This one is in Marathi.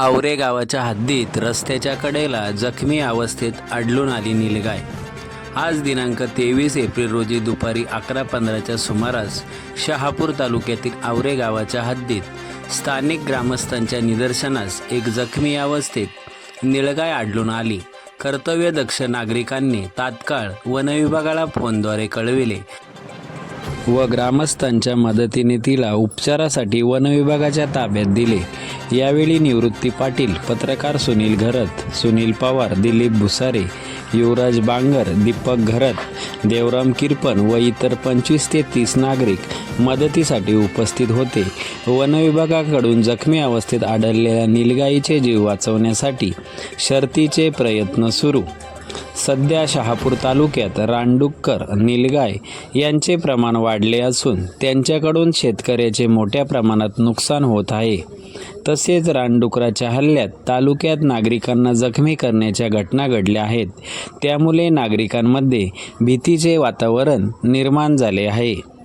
आवरे गावाच्या हद्दीत रस्त्याच्या कडेला जखमी अवस्थेत आढळून आली निलगाय. आज दिनांक तेवीस एप्रिल रोजी दुपारी अकरा पंधराच्या सुमारास शहापूर तालुक्यातील आवरे गावाच्या हद्दीत स्थानिक ग्रामस्थांच्या निदर्शनास एक जखमी अवस्थेत निळगाय आढळून आली. कर्तव्यदक्ष नागरिकांनी तात्काळ वनविभागाला फोनद्वारे कळविले. व ग्रामस्थांच्या मदतीने तिला उपचारासाठी वनविभागाच्या ताब्यात दिले. यावेळी निवृत्ती पाटील पत्रकार सुनील घरत सुनील पवार दिलीप भुसारे युवराज बांगर दीपक घरत देवराम किरपन व इतर पंचवीस ते तीस नागरिक मदतीसाठी उपस्थित होते. वनविभागाकडून जखमी अवस्थेत आढळलेल्या निलगाईचे जीव वाचवण्यासाठी शर्तीचे प्रयत्न सुरू. सध्या शहापूर तालुक्यात रानडुक्कर निलगाय यांचे प्रमाण वाढले असून त्यांच्याकडून शेतकऱ्याचे मोठ्या प्रमाणात नुकसान होत आहे. तसेच रानडुकराच्या हल्ल्यात तालुक्यात नागरिकांना जखमी करण्याच्या घटना घडल्या आहेत. त्यामुळे नागरिकांमध्ये भीतीचे वातावरण निर्माण झाले आहे.